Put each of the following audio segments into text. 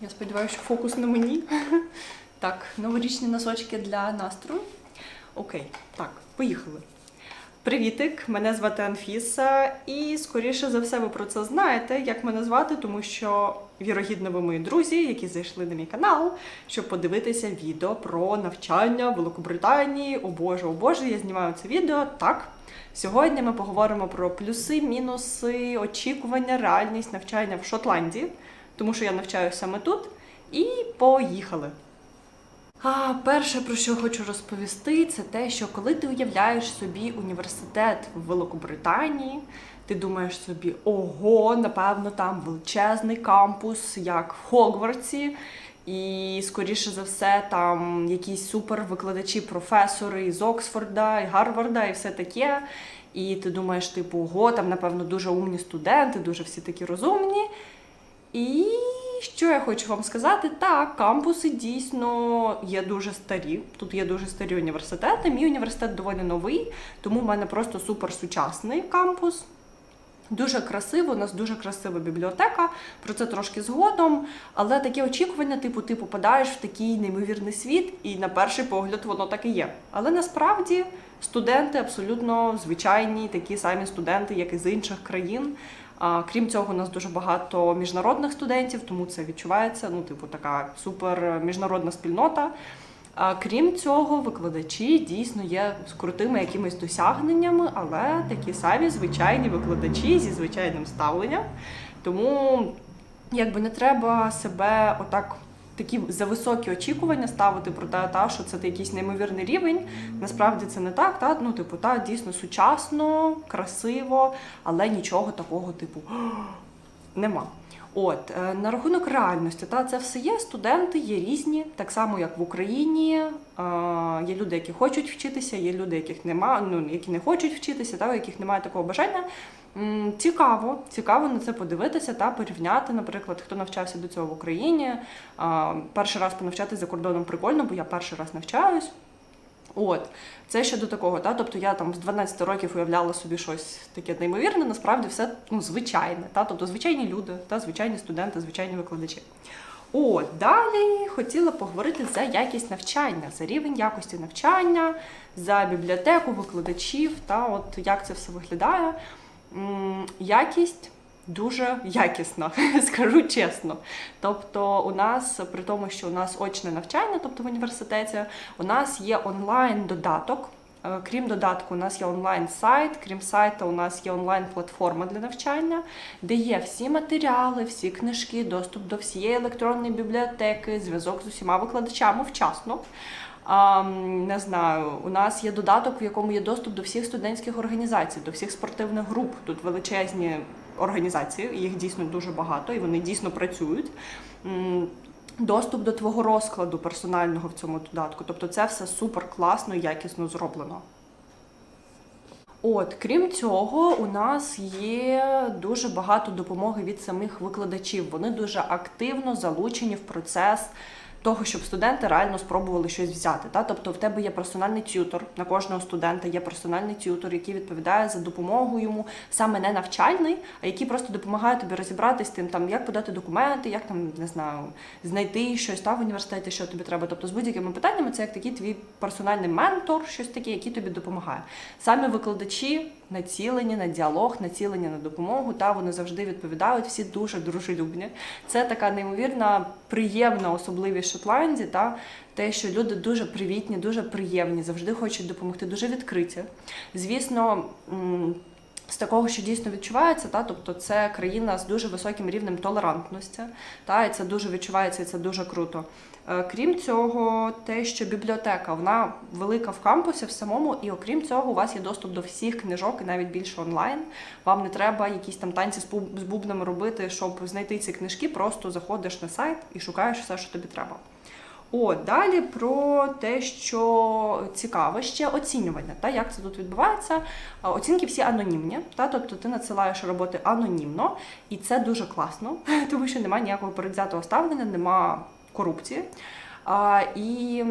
Я сподіваюся, що фокус на мені. Так, новорічні носочки для настрою. Окей, так, поїхали. Привітик, мене звати Анфіса, і скоріше за все ви про це знаєте, як мене звати, тому що вірогідно ви мої друзі, які зайшли на мій канал, щоб подивитися відео про навчання в Великобританії. О Боже, о Боже, я знімаю це відео. Так. Сьогодні ми поговоримо про плюси, мінуси, очікування, реальність навчання в Шотландії, тому що я навчаюся саме тут. І поїхали. А перше, про що хочу розповісти, це те, що коли ти уявляєш собі університет в Великобританії, ти думаєш собі, ого, напевно, там величезний кампус, як в Хогвартсі, і скоріше за все, там якісь супер викладачі, професори із Оксфорда, і Гарварда, і все таке. І ти думаєш, типу, ого, там, напевно, дуже умні студенти, дуже всі такі розумні. І що я хочу вам сказати? Так, кампуси дійсно є дуже старі. Тут є дуже старі університети. Мій університет доволі новий, тому в мене просто супер сучасний кампус. Дуже красиво, у нас дуже красива бібліотека, про це трошки згодом. Але таке очікування, типу, ти попадаєш в такий неймовірний світ, і на перший погляд воно так і є. Але насправді студенти абсолютно звичайні, такі самі студенти, як і з інших країн. Крім цього, у нас дуже багато міжнародних студентів, тому це відчувається. Ну, типу, така супер міжнародна спільнота. Крім цього, викладачі дійсно є з крутими якимись досягненнями, але такі самі звичайні викладачі зі звичайним ставленням. Тому якби не треба себе отак. Такі зависокі очікування ставити про те, та, що це якийсь неймовірний рівень. Насправді це не так. Та? Ну, типу, та, дійсно сучасно, красиво, але нічого такого, типу, нема. От е, на рахунок реальності, та це все є. Студенти є різні, так само як в Україні. Є люди, які хочуть вчитися, є люди, яких нема, ну які не хочуть вчитися, та у яких немає такого бажання. Цікаво, цікаво на це подивитися та порівняти, наприклад, хто навчався до цього в Україні. Перший раз понавчатися за кордоном прикольно, бо я перший раз навчаюсь. От, це щодо такого, та? Тобто я там з 12 років уявляла собі щось таке неймовірне, насправді все ну, звичайне, та? Тобто звичайні люди, та? Звичайні студенти, звичайні викладачі. От, далі хотіла поговорити за якість навчання, за рівень якості навчання, за бібліотеку, викладачів, та? От як це все виглядає. Якість дуже якісна, скажу чесно. Тобто, у нас, при тому, що у нас очне навчання, тобто в університеті, у нас є онлайн-додаток. Е, Крім додатку, у нас є онлайн-сайт, крім сайту, у нас є онлайн-платформа для навчання, де є всі матеріали, всі книжки, доступ до всієї електронної бібліотеки, зв'язок з усіма викладачами вчасно. Не знаю, у нас є додаток, в якому є доступ до всіх студентських організацій, до всіх спортивних груп. Тут величезні організації, їх дійсно дуже багато, і вони дійсно працюють. Доступ до твого розкладу персонального в цьому додатку. Тобто це все супер класно і якісно зроблено. От, крім цього, у нас є дуже багато допомоги від самих викладачів. Вони дуже активно залучені в процес того, щоб студенти реально спробували щось взяти. Та? Тобто в тебе є персональний тютор, на кожного студента є персональний тютор, який відповідає за допомогу йому, саме не навчальний, а який просто допомагає тобі розібратися з тим, там, як подати документи, як там, не знаю, знайти щось та, в університеті, що тобі треба. Тобто з будь-якими питаннями це як такий твій персональний ментор, щось таке, який тобі допомагає. Самі викладачі націлені на діалог, націлені на допомогу, та вони завжди відповідають, всі дуже дружелюбні. Це така неймовірна, приємна особливість Шотландії, та те, що люди дуже привітні, дуже приємні, завжди хочуть допомогти, дуже відкриті. Звісно. З такого, що дійсно відчувається, та тобто це країна з дуже високим рівнем толерантності, та і це дуже відчувається, і це дуже круто. Е, Крім цього, те, що бібліотека вона велика в кампусі в самому, і окрім цього, у вас є доступ до всіх книжок і навіть більше онлайн. Вам не треба якісь там танці з буб- з бубнами робити, щоб знайти ці книжки. Просто заходиш на сайт і шукаєш все, що тобі треба. О, далі про те, що цікаве ще оцінювання. Та як це тут відбувається? Оцінки всі анонімні, та тобто ти надсилаєш роботи анонімно, і це дуже класно, тому що немає ніякого передзятого ставлення, нема корупції. А, і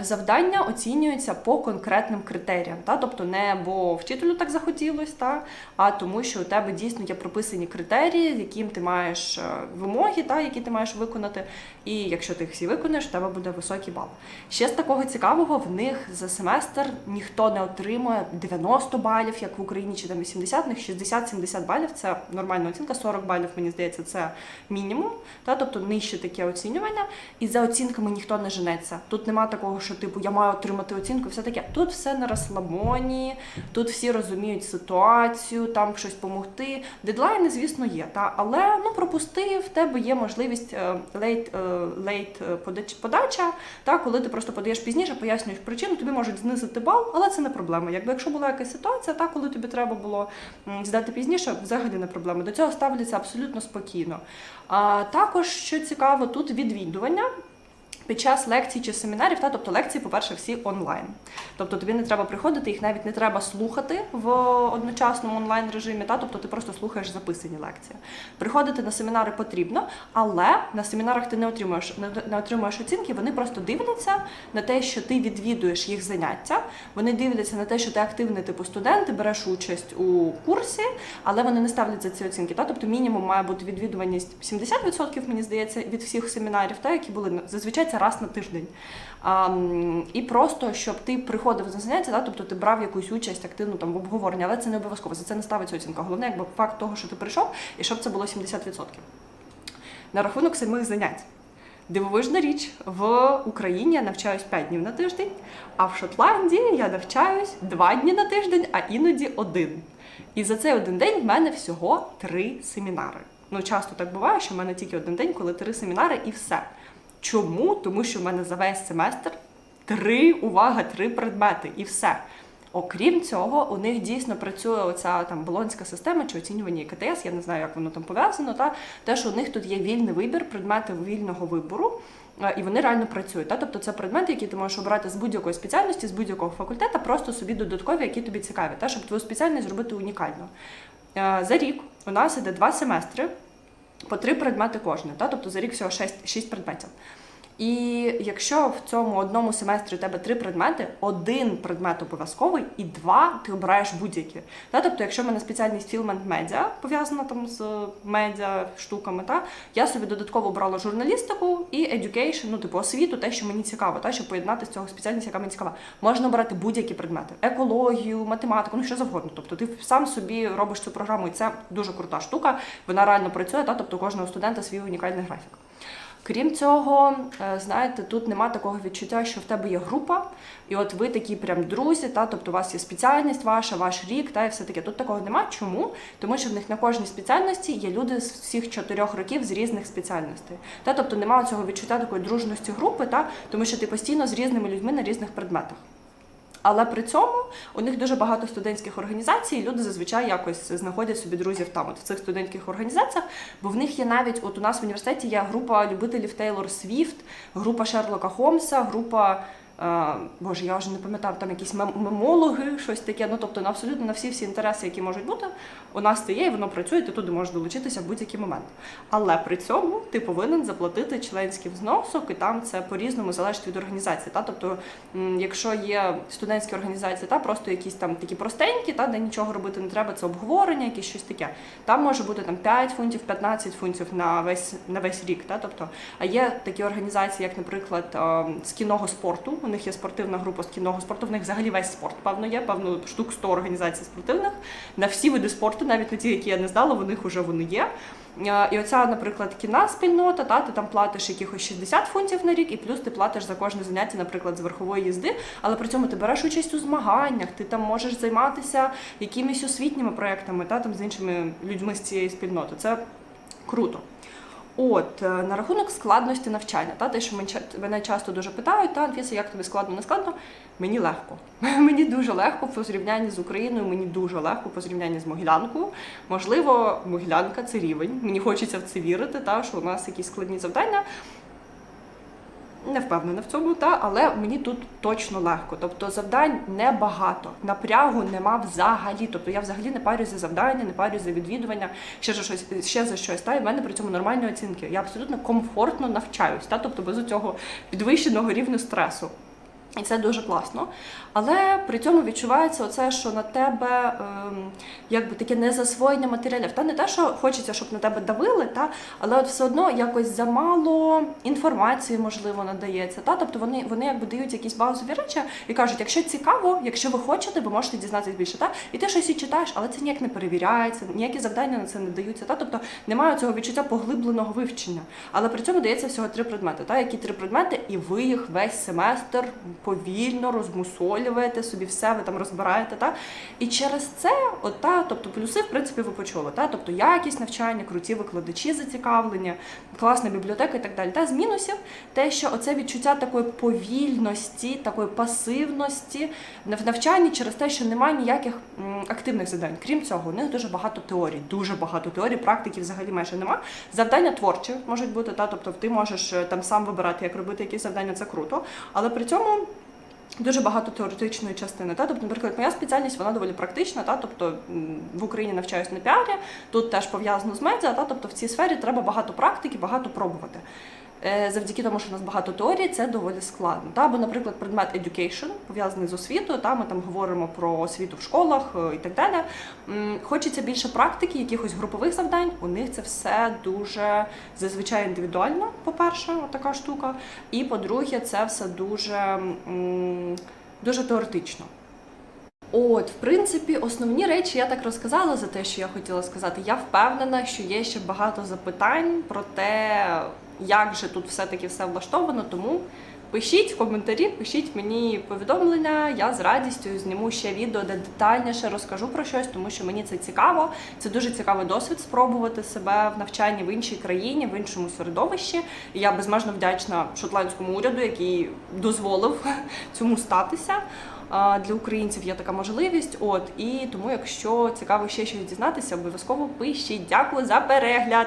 завдання оцінюються по конкретним критеріям. Та? Тобто не бо вчителю так захотілось, та? а тому, що у тебе дійсно є прописані критерії, яким ти маєш е, вимоги, та? які ти маєш виконати. І якщо ти їх всі виконаєш, у тебе буде високий бал. Ще з такого цікавого, в них за семестр ніхто не отримує 90 балів, як в Україні, чи там 80, в них 60-70 балів це нормальна оцінка, 40 балів, мені здається, це мінімум, та? тобто нижче таке оцінювання. І за оцінками ніхто не женеться. Тут нема такого, що типу я маю отримати оцінку, все таке. Тут все на розслабоні, тут всі розуміють ситуацію, там щось допомогти. Дедлайни, звісно, є, та? але ну пропусти, в тебе є можливість лейт, лейт е, подач- подача, та? коли ти просто подаєш пізніше, пояснюєш причину, тобі можуть знизити бал, але це не проблема. Якби якщо була якась ситуація, та коли тобі треба було здати пізніше, взагалі не проблема. До цього ставляться абсолютно спокійно. А також що цікаво, тут відвідування. Під час лекцій чи семінарів, та тобто лекції, по-перше, всі онлайн. Тобто тобі не треба приходити, їх навіть не треба слухати в одночасному онлайн режимі, та тобто ти просто слухаєш записані лекції. Приходити на семінари потрібно, але на семінарах ти не отримуєш не, отримуєш оцінки. Вони просто дивляться на те, що ти відвідуєш їх заняття. Вони дивляться на те, що ти активний типу студент, береш участь у курсі, але вони не ставлять за ці оцінки. Та тобто мінімум має бути відвідуваність 70%, мені здається, від всіх семінарів, та які були зазвичай це раз на тиждень. А, і просто щоб ти приходив на заняття, та, тобто ти брав якусь участь активну там в обговоренні, але це не обов'язково. За це не ставиться оцінка. Головне, якби факт того, що ти прийшов, і щоб це було 70%. На рахунок самих занять. Дивовижна річ, в Україні я навчаюсь 5 днів на тиждень, а в Шотландії я навчаюсь 2 дні на тиждень, а іноді один. І за цей один день в мене всього три семінари. Ну, часто так буває, що в мене тільки один день, коли три семінари і все. Чому? Тому що в мене за весь семестр три, увага, три предмети і все. Окрім цього, у них дійсно працює оця там болонська система чи оцінювання ІКТС, я не знаю, як воно там пов'язано. Та те, що у них тут є вільний вибір, предмети вільного вибору, е, і вони реально працюють. Та? Тобто це предмети, які ти можеш обрати з будь-якої спеціальності, з будь-якого факультету, просто собі додаткові, які тобі цікаві, та? щоб твою спеціальність зробити унікально. Е, За рік у нас іде два семестри по три предмети кожне, та? тобто за рік всього шість, шість предметів. І якщо в цьому одному семестрі у тебе три предмети, один предмет обов'язковий і два ти обираєш будь-які. Тобто, якщо в мене спеціальність філмент медіа пов'язана там з медіа штуками, та я собі додатково обрала журналістику і education, ну типу освіту, те, що мені цікаво, та щоб поєднати з цього спеціальність, яка мені цікава. Можна обрати будь-які предмети: екологію, математику, ну що завгодно. Тобто ти сам собі робиш цю програму, і це дуже крута штука. Вона реально працює, та тобто кожного студента свій унікальний графік. Крім цього, е, знаєте, тут нема такого відчуття, що в тебе є група, і от ви такі прям друзі, та тобто у вас є спеціальність ваша, ваш рік, та і все таке. Тут такого нема. Чому? Тому що в них на кожній спеціальності є люди з всіх чотирьох років з різних спеціальностей. Та тобто немає цього відчуття такої дружності групи, та тому що ти постійно з різними людьми на різних предметах. Але при цьому у них дуже багато студентських організацій, і люди зазвичай якось знаходять собі друзів там, от в цих студентських організаціях, бо в них є навіть, от у нас в університеті є група любителів Тейлор Свіфт, група Шерлока Холмса, група. Боже, я вже не пам'ятаю, там якісь мемологи, щось таке. Ну тобто на абсолютно на всі всі інтереси, які можуть бути, у нас це є, і воно працює, ти туди можеш долучитися в будь-який момент. Але при цьому ти повинен заплатити членський взносок, і там це по-різному залежить від організації. Та? Тобто, якщо є студентські організації, та просто якісь там такі простенькі, та де нічого робити не треба, це обговорення, якісь щось таке. Там може бути там 5 фунтів, 15 фунтів на весь на весь рік. Та? Тобто, а є такі організації, як, наприклад, з кіного спорту. У них є спортивна група з кіного спорту. В них взагалі весь спорт, певно, є, певно, штук 100 організацій спортивних на всі види спорту, навіть на ті, які я не знала, у них вже вони є. І оця, наприклад, кінна спільнота, та ти там платиш якихось 60 фунтів на рік, і плюс ти платиш за кожне заняття, наприклад, з верхової їзди, але при цьому ти береш участь у змаганнях, ти там можеш займатися якимись освітніми проектами, та там з іншими людьми з цієї спільноти. Це круто. От е, на рахунок складності навчання, та те, що мен- мене часто дуже питають, та Анфіса, як тобі складно, не складно? Мені легко. Мені дуже легко по зрівнянні з Україною, мені дуже легко по зрівнянні з Могилянкою. Можливо, Могилянка це рівень. Мені хочеться в це вірити, та що у нас якісь складні завдання. Не впевнена в цьому, та але мені тут точно легко. Тобто завдань небагато, напрягу нема взагалі. Тобто я взагалі не парюсь за завдання, не парюсь за відвідування, ще за щось, ще за щось. Та і в мене при цьому нормальні оцінки. Я абсолютно комфортно навчаюсь, та тобто без цього підвищеного рівня стресу. І це дуже класно. Але при цьому відчувається оце, що на тебе ем, якби таке незасвоєння матеріалів. Та не те, що хочеться, щоб на тебе давили, та, але от все одно якось замало інформації, можливо, надається. Та? Тобто вони, вони якби дають якісь базові речі і кажуть, якщо цікаво, якщо ви хочете, ви можете дізнатися більше. Та? І ти щось і читаєш, але це ніяк не перевіряється, ніякі завдання на це не даються. Та? Тобто немає цього відчуття поглибленого вивчення. Але при цьому дається всього три предмети. Та? Які три предмети, і ви їх весь семестр повільно розмусолюєте собі, все ви там розбираєте. Та? І через це, от, та, тобто плюси, в принципі, ви почули. Та? Тобто якість навчання, круті викладачі зацікавлення, класна бібліотека і так далі. Та з мінусів те, що оце відчуття такої повільності, такої пасивності в навчанні через те, що немає ніяких активних завдань. Крім цього, у них дуже багато теорій, дуже багато теорій, практики взагалі майже нема. Завдання творчі можуть бути, та тобто ти можеш е, там сам вибирати, як робити якісь завдання, це круто. Але при цьому Дуже багато теоретичної частини. Та? Тобто, наприклад, моя спеціальність вона доволі практична. Та? Тобто в Україні навчаюсь на піарі, тут теж пов'язано з медіа. Та? Тобто в цій сфері треба багато практики, багато пробувати. Е, Завдяки тому, що у нас багато теорії, це доволі складно. Та? Або, наприклад, предмет education, пов'язаний з освітою, та? ми там говоримо про освіту в школах е, і так далі. Хочеться більше практики, якихось групових завдань. У них це все дуже зазвичай індивідуально, по-перше, така штука. І по-друге, це все дуже, дуже теоретично. От, в принципі, основні речі я так розказала за те, що я хотіла сказати. Я впевнена, що є ще багато запитань про те, як же тут все-таки все влаштовано. Тому пишіть коментарі, пишіть мені повідомлення. Я з радістю зніму ще відео, де детальніше розкажу про щось, тому що мені це цікаво. Це дуже цікавий досвід спробувати себе в навчанні в іншій країні, в іншому середовищі. І я безмежно вдячна шотландському уряду, який дозволив цьому статися. Для українців є така можливість. От і тому, якщо цікаво ще щось дізнатися, обов'язково пишіть. Дякую за перегляд.